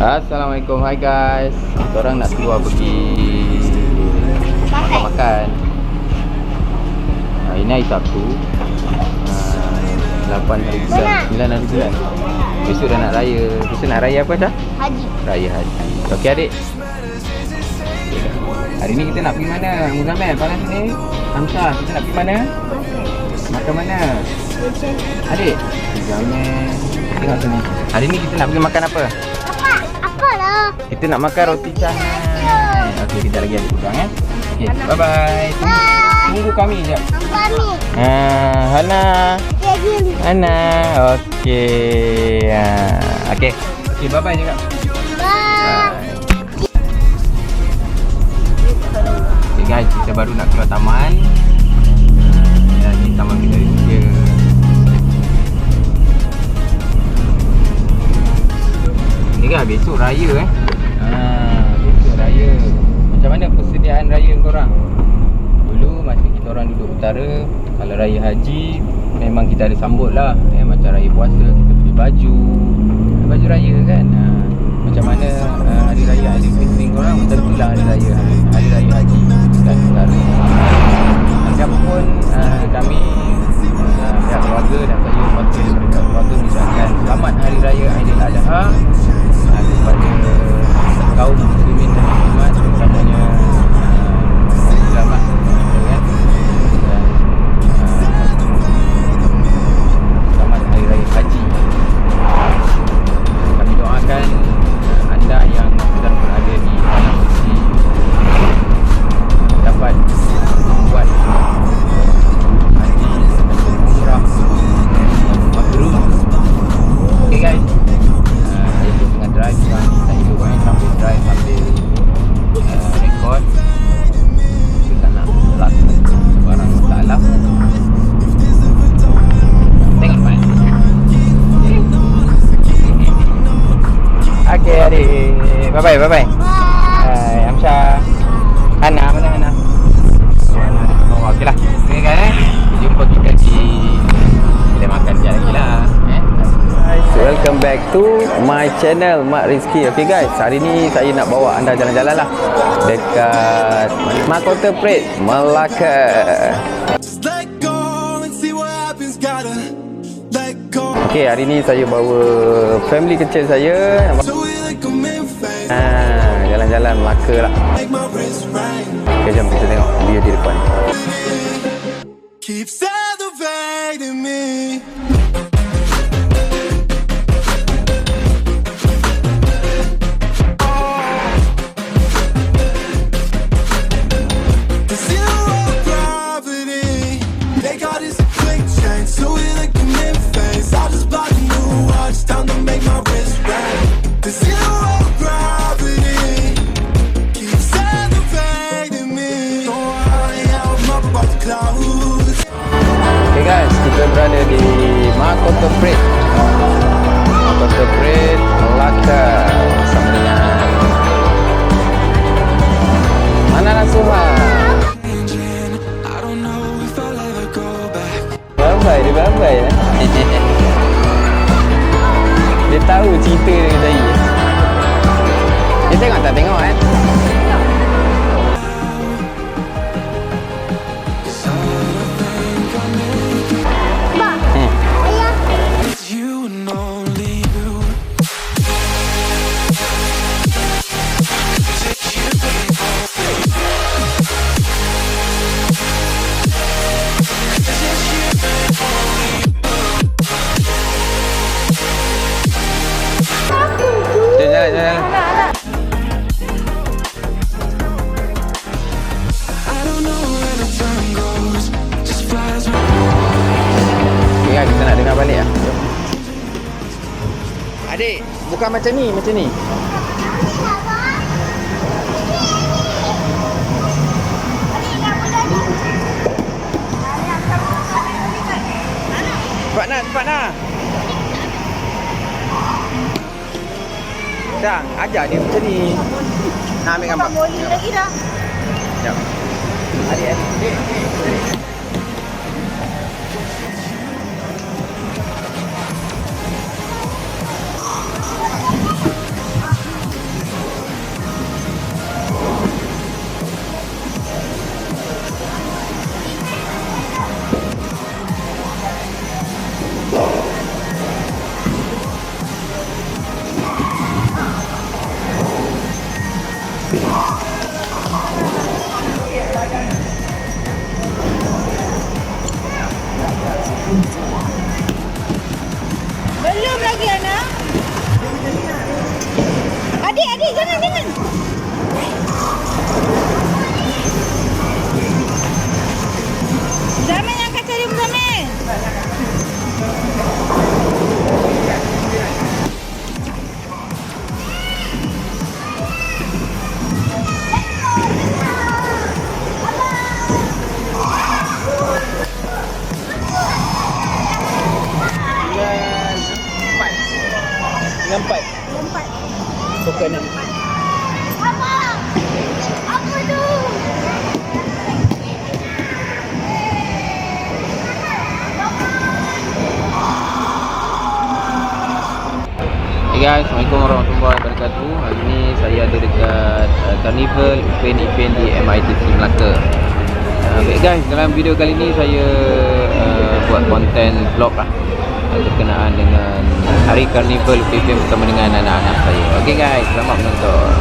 Assalamualaikum. Hai guys. Kita orang nak keluar pergi Makan-makan ha, Ini hari Sabtu. Ha, 8 hari bulan. 9 hari bulan. Besok dah nak raya. Besok nak raya apa dah? Haji. Raya haji. Okey adik. Hari ni kita nak pergi mana? Muzammel Panas sini. Hamzah Kita nak pergi mana? Makan mana? Adik Tengok sini. Hari ni kita nak pergi makan apa? Kita nak makan roti canai. Okey, kita lagi ada pegang eh. Okey, bye bye. Tunggu kami jap. Kami. Ha, Hana. Hana. Okey. Ha. Okey. Okey, bye bye juga. Bye. Okay guys, kita baru nak keluar taman. Kan besok raya eh. Ha, besok raya. Macam mana persediaan raya korang? Dulu masa kita orang duduk utara, kalau raya haji memang kita ada sambut lah. Eh, macam raya puasa kita beli baju. Baju raya kan. Ha, macam mana uh, hari raya anniversary adik Bye bye bye bye Hai Amsha Hana mana Hana? Oh Hana ada kat bawah Okey lah. Okay guys. Eh Jumpa kita di Kedai makan sekejap lagi lah eh? Guys, welcome back to my channel Mak Rizky. Okay guys, hari ni saya nak bawa anda jalan-jalan lah Dekat Mahkota Parade, Melaka. Okay, hari ni saya bawa family kecil saya Ah, jalan-jalan Melaka lah. Okay, jom kita tengok dia di depan. So we like an face. I just bought a new watch Time to make my berada di Mahkota Parade Mahkota Parade Melaka Jalan, jalan, jalan I don't know where the time goes. Just flies by. Okay guys, kita nak dengar balik lah Jom Adik, bukan macam ni, macam ni Cepat nak, cepat nak Dah, ajar dia macam ni. Nak ambil gambar. Boleh lagi dah. Sekejap. Adik, adik, Hey guys, Assalamualaikum warahmatullahi wabarakatuh. Hari ni saya ada dekat uh, Carnival event-event di MITC Melaka. Uh, Baik guys, dalam video kali ni saya uh, buat konten vlog lah. Uh, Berkenaan dengan Hari Carnival event bersama dengan anak-anak saya. Okay guys, selamat menonton.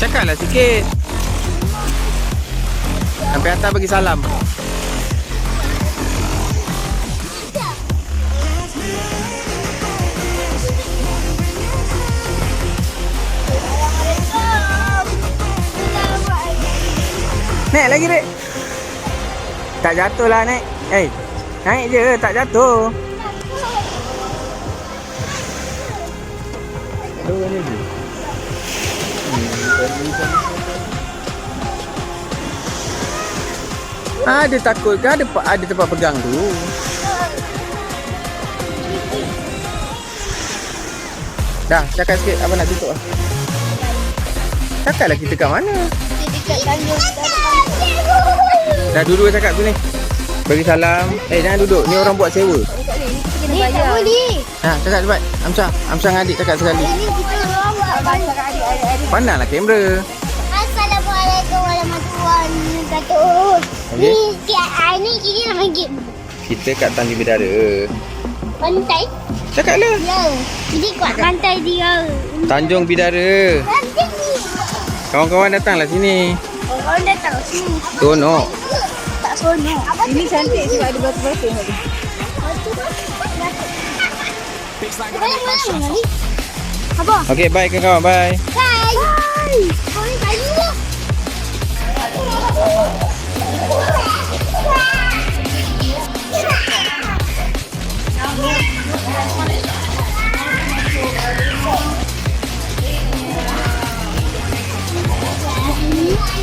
Cakaplah sikit. Sampai atas bagi salam lagi dek Tak jatuh lah naik Eh Naik je tak jatuh. Ada takut ke? Ada, ada tempat pegang tu? Dah cakap sikit apa nak tutup lah Cakaplah kita kat mana? Dekat tanjung Dah duduk cakap tu ni. Bagi salam. Eh jangan duduk. Ni orang buat sewa. Ni tak boleh. Ha, cakap cepat. Amsa, Amsa dengan adik cakap sekali. Ini kita orang buat Pandanglah kamera. Assalamualaikum warahmatullahi wabarakatuh. Ni siap hari ni kita nak main game. Kita kat Tanjung Bidara. Pantai? Cakaplah. Ya. Jadi kat pantai dia. Tanjung Bidara. Pantai ni. Kawan-kawan datanglah sini. Orang datang sini. Tonok. Tak seronok. Ini cantik sebab ada batu-batu tadi. Apa? Okey, bye kawan-kawan. Bye. Bye. Bye. Kau ni kayu tu. Dari.